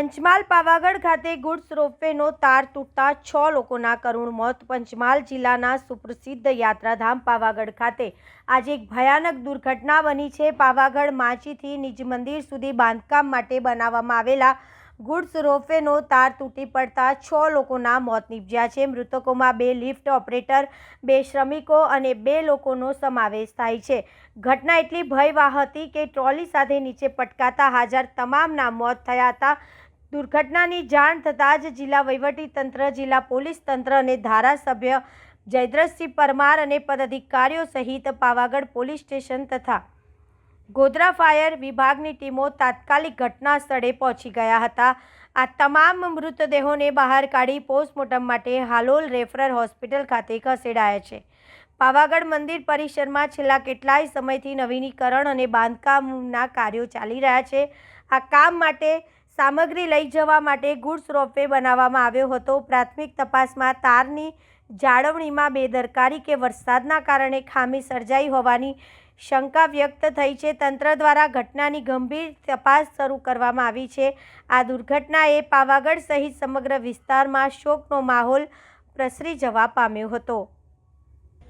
પંચમહાલ પાવાગઢ ખાતે ગુડ્સ રોપવેનો તાર તૂટતા છ લોકોના કરુણ મોત. પંચમહાલ જિલ્લાના સુપ્રસિદ્ધ યાત્રાધામ પાવાગઢ ખાતે આજે એક ભયાનક દુર્ઘટના બની છે. પાવાગઢ માચીથી નિજ મંદિર સુધી બાંધકામ માટે બનાવવામાં આવેલા ગુડ્સ રોપવેનો તાર તૂટી પડતા છ લોકોના મોત નીપજ્યા છે. મૃતકોમાં બે લિફ્ટ ઓપરેટર, બે શ્રમિકો અને બે લોકોનો સમાવેશ થાય છે. ઘટના એટલી ભયવાહ હતી કે ટ્રોલી સાથે નીચે પટકાતા હાજર તમામના મોત થયા હતા. દુર્ઘટનાની જાણ થતાં જ જિલ્લા વહીવટીતંત્ર જિલ્લા પોલીસ તંત્ર અને ધારાસભ્ય જયદ્રથસિંહ પરમાર અને પદાધિકારીઓ સહિત પાવાગઢ પોલીસ સ્ટેશન તથા ગોધરા ફાયર વિભાગની ટીમો તાત્કાલિક ઘટના સ્થળે પહોંચી ગયા હતા. આ તમામ મૃતદેહોને બહાર કાઢી પોસ્ટમોર્ટમ માટે હાલોલ રેફરલ હોસ્પિટલ ખાતે ખસેડાયા છે. પાવાગઢ મંદિર પરિસરમાં છેલ્લા કેટલાય સમયથી નવીનીકરણ અને બાંધકામના કાર્યો ચાલી રહ્યા છે. આ કામ માટે સામગ્રી લઈ જવા માટે ગુડ્સ રોપવે બનાવવામાં આવ્યો હતો. પ્રાથમિક તપાસમાં તારની જાળવણીમાં બેદરકારી કે વરસાદના કારણે ખામી સર્જાઈ હોવાની શંકા વ્યક્ત થઈ છે. તંત્ર દ્વારા ઘટનાની ગંભીર તપાસ શરૂ કરવામાં આવી છે. આ દુર્ઘટનાએ પાવાગઢ સહિત સમગ્ર વિસ્તારમાં શોકનો માહોલ પ્રસરી જવા પામ્યો હતો.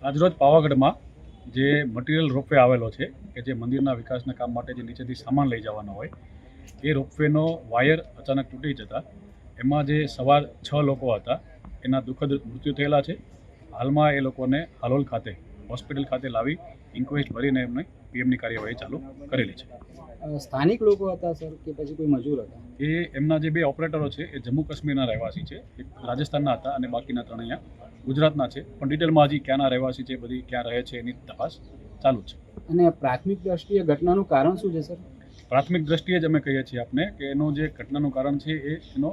આજરોજ પાવાગઢમાં જે મટીરિયલ રોપવે આવેલો છે, કે જે મંદિરના વિકાસના કામ માટે જે નીચેથી સામાન લઈ જવાનો હોય એ રોપવેનો વાયર અચાનક તૂટી જતા એમાં જે સવાર છ લોકો હતા એના દુઃખદ મૃત્યુ થયેલા છે. હાલમાં એ લોકોને હાલોલ ખાતે હોસ્પિટલ ખાતે લાવી ઇન્ક્વેસ્ટ ભરીને એમને પીએમની કાર્યવાહી ચાલુ કરેલી છે. સ્થાનિક લોકો હતા સર કે પછી કોઈ મજૂર હતા? એ એમના જે બે ઓપરેટરો છે એ જમ્મુ કાશ્મીરના રહેવાસી છે. એક રાજસ્થાનના હતા અને બાકીના ત્રણ અહીંયા ગુજરાતના છે. પણ ડિટેલમાં હજી ક્યાંના રહેવાસી છે બધી ક્યાં રહે છે એની તપાસ ચાલુ છે. અને પ્રાથમિક દ્રષ્ટિએ ઘટનાનું કારણ શું છે સર? પ્રાથમિક દ્રષ્ટિએ જ અમે કહીએ છીએ આપને કે એનું જે ઘટનાનું કારણ છે એ એનો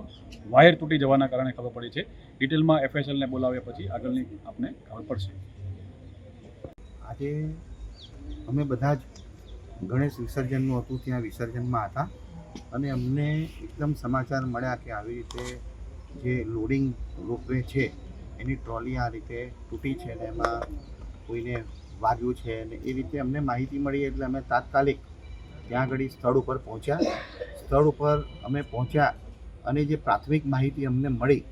વાયર તૂટી જવાના કારણે ખબર પડી છે. ડિટેલમાં એફએસએલને બોલાવ્યા પછી આગળની આપને ખબર પડશે. આજે અમે બધા જ ગણેશ વિસર્જનનું હતું, ત્યાં વિસર્જનમાં હતા અને અમને એકદમ સમાચાર મળ્યા કે આવી રીતે જે લોડિંગ રોપવે છે, એની ટ્રોલી આ રીતે તૂટી છે ને એમાં કોઈને વાગ્યું છે ને એ રીતે અમને માહિતી મળી એટલે અમે તાત્કાલિક ત્યાં આગળ સ્થળ ઉપર પહોંચ્યા. સ્થળ ઉપર અમે પહોંચ્યા અને જે પ્રાથમિક માહિતી અમને મળી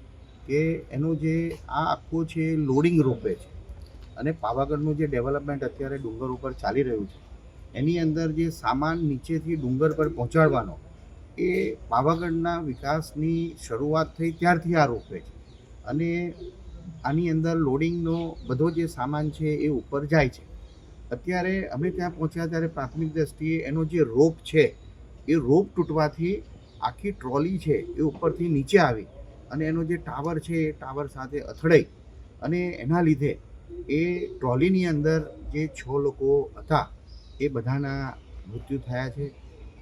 કે એનું જે આ આખું છે લોડિંગ રૂપે છે. અને પાવાગઢનું જે ડેવલપમેન્ટ અત્યારે ડુંગર ઉપર ચાલી રહ્યું છે, એની અંદર જે સામાન નીચેથી ડુંગર પર પહોંચાડવાનો, એ પાવાગઢના વિકાસની શરૂઆત થઈ ત્યારથી આ રોપવે છે. અને આની અંદર લોડિંગનો બધો જે સામાન છે એ ઉપર જાય છે. અત્યારે અમે ત્યાં પહોંચ્યા ત્યારે પ્રાથમિક દ્રષ્ટિએ એનો જે રોપ છે, એ રોપ તૂટવાથી આખી ટ્રોલી છે એ ઉપરથી નીચે આવી અને એનો જે ટાવર છે, એ ટાવર સાથે અથડાઈ અને એના લીધે એ ટ્રોલીની અંદર જે છ લોકો હતા, એ બધાના મૃત્યુ થયા છે.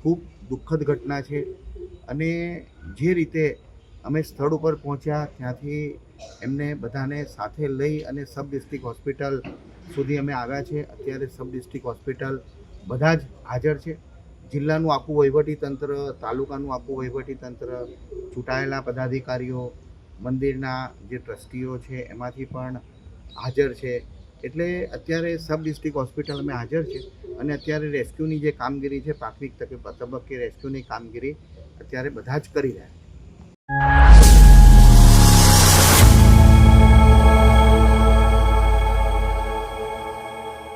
ખૂબ દુઃખદ ઘટના છે અને જે રીતે અમે સ્થળ ઉપર પહોંચ્યા, ત્યાંથી એમને બધાને સાથે લઈ અને સબ ડિસ્ટ્રિક્ટ હોસ્પિટલ સુધી અમે આવ્યા છે. અત્યારે સબ ડિસ્ટ્રિક્ટ હોસ્પિટલ બધા જ હાજર છે. જિલ્લાનું આખું વહીવટી તંત્ર, તાલુકાનું આખું વહીવટી તંત્ર, ચૂંટાયેલા પદાધિકારીઓ, મંદિરના જે ટ્રસ્ટીઓ છે, એમાંથી પણ હાજર છે. એટલે અત્યારે સબ ડિસ્ટ્રિક્ટ હોસ્પિટલ અમે હાજર છે અને અત્યારે રેસ્ક્યુની જે કામગીરી છે, પ્રાથમિક તબક્કે રેસ્ક્યુની કામગીરી અત્યારે બધા જ કરી રહ્યા છે.